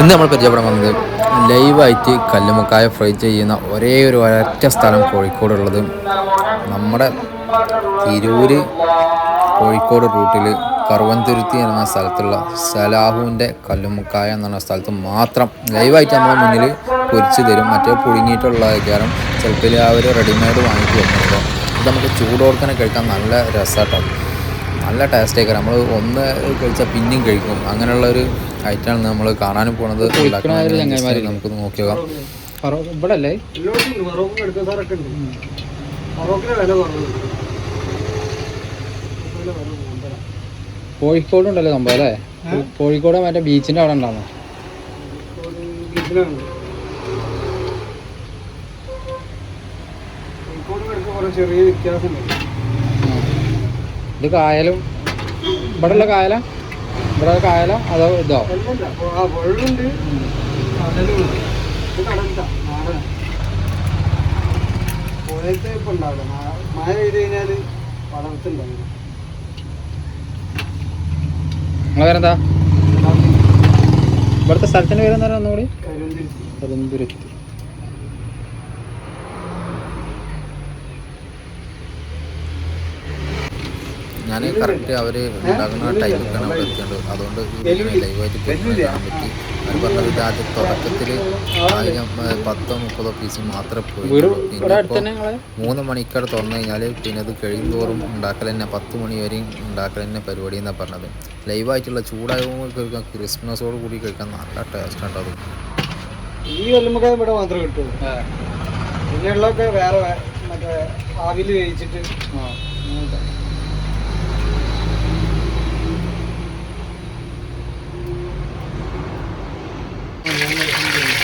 ഇന്ന് നമ്മൾ പരിചയപ്പെടാൻ വന്നത് ലൈവായിട്ട് കല്ലുമുക്കായ ഫ്രൈ ചെയ്യുന്ന ഒരേ ഒരു ഒരൊറ്റ സ്ഥലം കോഴിക്കോടുള്ളത് നമ്മുടെ തിരൂര് കോഴിക്കോട് റൂട്ടിൽ കറുവന്തുരുത്തി എന്ന സ്ഥലത്തുള്ള സലാഹുവിന്റെ കല്ലുമുക്കായ എന്ന സ്ഥലത്ത് മാത്രം ലൈവായിട്ട് നമ്മുടെ മുന്നിൽ പൊരിച്ച് തരും. മറ്റേ പുഴുങ്ങിയിട്ടുള്ള കാരണം ചിലപ്പോൾ അവർ റെഡിമെയ്ഡ് വാങ്ങിയിട്ട് വെക്കുന്നത് ഇത് നമുക്ക് ചൂടോർക്കനെ കഴിക്കാൻ നല്ല രസമാട്ടോ നല്ല ടേസ്റ്റ് ആയിരിക്കും നമ്മൾ ഒന്ന് കഴിച്ചാൽ പിന്നെയും കഴിക്കും. അങ്ങനെയുള്ള ഒരു ഐറ്റമാണ് നമ്മൾ കാണാനും പോണത്. നമുക്ക് നോക്കി നോക്കാം. ഇവിടെ അല്ലേ കോഴിക്കോട് ഉണ്ടല്ലോ സംഭവം അല്ലേ? കോഴിക്കോട് മറ്റേ ബീച്ചിന്റെ അവിടെ ഉണ്ടാകുന്നു ചെറിയ കോഴിക്കോട് വരും കുറേ ചെറിയ വ്യത്യാസമുണ്ട്. ഇത് കായലും. ഇവിടെ ഉള്ള കായല? ഇവിടെ കായല? അതോ ഇതോ? പുഴയത്തെ ഇപ്പം ഉണ്ടാവില്ല മഴ- പെയ്ത് കഴിഞ്ഞാൽ ഇവിടുത്തെ സ്ഥലത്തിന്റെ പേരെന്താ ഒന്നുകൂടി? കരുവന്തിരുത്തി ഞാൻ കറക്റ്റ് അവർ ഉണ്ടാക്കുന്ന ടൈമൊക്കെയാണ് അവിടെ എത്തിയത് അതുകൊണ്ട് ലൈവായിട്ട് കാണാൻ പറ്റി അവർ പറഞ്ഞത് ഇത് ആദ്യം തുടക്കത്തിൽ ആയിരം പത്തോ മുപ്പതോ പീസ് മാത്രമേ പോയിട്ടുള്ളൂ. പിന്നെ ഇപ്പോൾ തന്നെ മൂന്ന് മണിക്കട തുറന്നു കഴിഞ്ഞാൽ പിന്നെ അത് കഴിയും തോറും ഉണ്ടാക്കൽ തന്നെ പത്ത് മണി വരെയും ഉണ്ടാക്കൽ തന്നെ പരിപാടി എന്നാണ് പറഞ്ഞത്. ലൈവായിട്ടുള്ള ചൂടായ കഴിക്കാൻ ക്രിസ്മസോട് കൂടി കഴിക്കാൻ നല്ല ടേസ്റ്റ് ഉണ്ട് അത്. ഈ കൊല്ലുമ്പോൾ ഇവിടെ മാത്രമേ കിട്ടുള്ളൂ. പിന്നെയുള്ളതൊക്കെ വേറെ മറ്റേ ആവിൽ വേവിച്ചിട്ട് അങ്ങനത്തെ.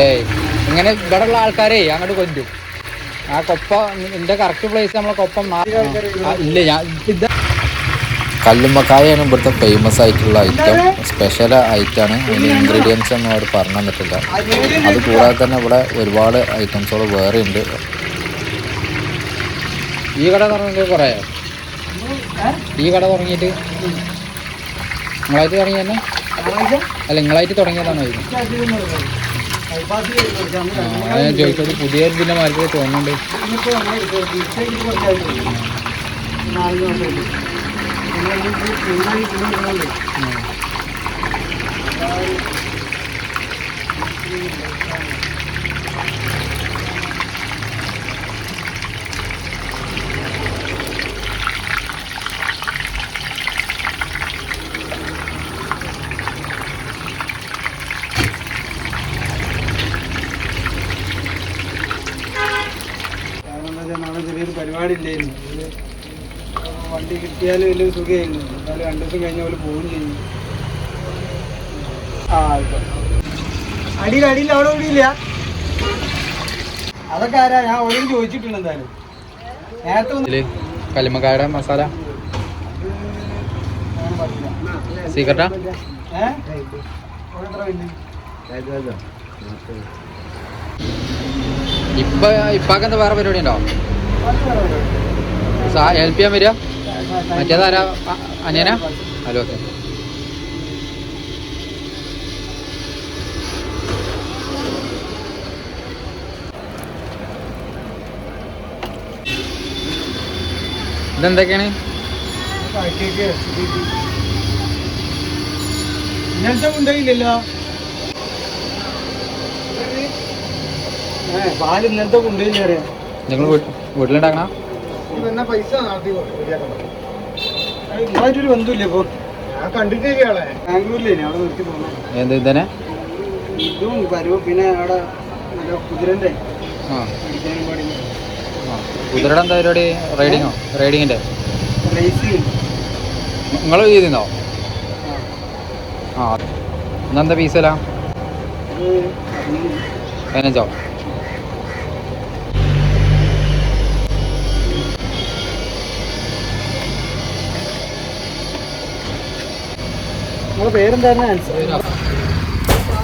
ഏയ് ഇങ്ങനെ ഇവിടെ ഉള്ള ആൾക്കാരെ അങ്ങോട്ട് കൊഞ്ചും ആ കൊപ്പ എന്റെ കറക്റ്റ് പ്ലേസ് നമ്മളെ കൊപ്പം ഇല്ല ഞാൻ കല്ലുമ്മക്കായാണ് ഇവിടുത്തെ ഫേമസ് ആയിട്ടുള്ള ഐറ്റം സ്പെഷ്യൽ ഐറ്റാണ് അതിന്റെ ഇൻഗ്രീഡിയൻസ് ഒന്നും അവർ പറഞ്ഞു തന്നിട്ടില്ല. അതുകൂടാതെ തന്നെ ഇവിടെ ഒരുപാട് ഐറ്റംസുകൾ വേറെ ഉണ്ട്. ഈ കട തുടങ്ങിയിട്ട് കുറേ ഈ കട തുടങ്ങിയിട്ട്? നിങ്ങളായിട്ട് തുടങ്ങിയ അല്ല നിങ്ങളായിട്ട് തുടങ്ങിയതാണോ ഇത് ഞാൻ ചോദിച്ചത് പുതിയ പിന്നെ മാർക്കറ്റ് തോന്നുന്നുണ്ട്. Thank നമ്മൾ തിരിച്ചേക്ക് കുറച്ചായിട്ടില്ല. നാല് മാസമായിട്ട്. പിന്നെ ഈ ചൂടായി ചൂടുന്നുണ്ട്. ഉം. കാരണം എന്താ വെച്ചാൽ നാളെ ചെറിയൊരു പരിപാടി ഇല്ലായിരുന്നു വണ്ടി കിട്ടിയാൽ വലിയ സുഖമായിരുന്നു. എന്നാലും രണ്ടു ദിവസം കഴിഞ്ഞ പോലെ പോവുകയും ചെയ്യും ആ അടിയിൽ അടിയിൽ അവിടെ ഓടിയില്ല അതൊക്കെ ആരാ? ഞാൻ ഓരോ ചോദിച്ചിട്ടുണ്ട് എന്തായാലും. നേരത്തെ കലിമകാര മസാല. സീക്രട്ടാ ഏഹ് ഇപ്പൊ ഇപ്പൊക്കെ എന്താ വേറെ പരിപാടി ഉണ്ടോ? ഹെൽപ്പ് ചെയ്യാൻ വരിക? മറ്റേതാരാ അനിയനാ? ഹലോ ഇതെന്തൊക്കെയാണ്? ഇന്നലത്തെ കൊണ്ടുപോയില്ലല്ലോ പാൽ ഇന്നലത്തെ കൊണ്ടുപോയില്ല അറിയാം. നിങ്ങൾ വീട്ടിലുണ്ടാക്കണ? പൈസ നിങ്ങളായിട്ടൊരു ബന്ധമില്ല ഇപ്പൊ? ഞാൻ കണ്ടിട്ടില്ലേ ബാംഗ്ലൂരിലേ അവിടെ നിർത്തി പോകുന്നത് എന്ത് ഇതന്നെ? ഇതും പരുവ് പിന്നെ അവിടെ. കുതിരയുടെ എന്താ പരിപാടി? റൈഡിങ്ങോ റൈഡിങ്ങിന്റെ നിങ്ങൾ ചെയ്തിരുന്നോ? ആ. ഇന്നെന്താ പീസല്ല പതിനഞ്ചോ. പതിനഞ്ച്?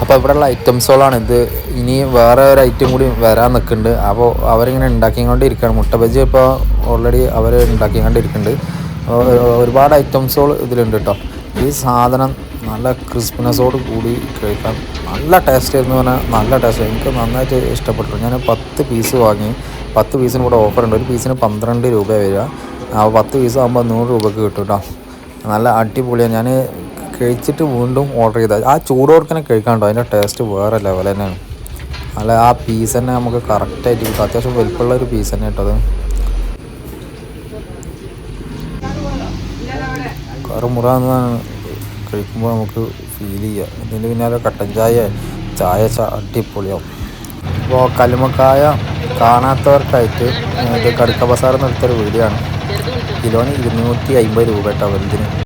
അപ്പോൾ ഇവിടെയുള്ള ഐറ്റംസുകളാണ്. ഇത് ഇനി വേറെ ഒരു ഐറ്റം കൂടി വരാൻ നിൽക്കുന്നുണ്ട്. അപ്പോൾ അവരിങ്ങനെ ഉണ്ടാക്കിക്കൊണ്ട് ഇരിക്കുകയാണ് മുട്ട ബജി ഇപ്പോൾ ഓൾറെഡി അവർ ഉണ്ടാക്കിക്കൊണ്ട് ഇരിക്കുന്നുണ്ട് ഒരുപാട് ഐറ്റംസുകൾ ഇതിലുണ്ട് കേട്ടോ. ഈ സാധനം നല്ല ക്രിസ്പിനെസ്സോട് കൂടി കഴിക്കാൻ നല്ല ടേസ്റ്റ് ആയിരുന്നു പറഞ്ഞാൽ നല്ല ടേസ്റ്റ് എനിക്ക് നന്നായിട്ട് ഇഷ്ടപ്പെട്ടു. ഞാൻ പത്ത് പീസ് വാങ്ങി. പത്ത് പീസിന് കൂടെ ഉണ്ട്. ഒരു പീസിന് പന്ത്രണ്ട് രൂപ വരിക. ആ പത്ത് പീസ് ആകുമ്പോൾ നൂറ് രൂപക്ക് കിട്ടും കേട്ടോ. നല്ല അടിപൊളിയാണ്. ഞാൻ കഴിച്ചിട്ട് വീണ്ടും ഓർഡർ ചെയ്താൽ ആ ചൂടോടുക്കനെ കഴിക്കാണ്ടോ? അതിന്റെ ടേസ്റ്റ് വേറെ ലെവൽ തന്നെയാണ്. അല്ല ആ പീസ് തന്നെ നമുക്ക് കറക്റ്റായിട്ട് കിട്ടും. അത്യാവശ്യം വലുപ്പമുള്ള ഒരു പീസ് തന്നെ കേട്ടോ അത്. കറുമുറാന്നാണ് കഴിക്കുമ്പോൾ നമുക്ക് ഫീൽ ചെയ്യുക ഇതിന്റെ പിന്നാലെ കട്ടൻ ചായ ചായ അടിപൊളിയാവും. അപ്പോൾ കല്ലുമക്കായ കാണാത്തവർക്കായിട്ട് ഇത് കടുക്ക ബസാറിൽ നിന്ന് എടുത്തൊരു വീഡിയോ ആണ്. കിലോന് ഇരുന്നൂറ്റി അമ്പത് രൂപ കേട്ടോ വലുതിന്.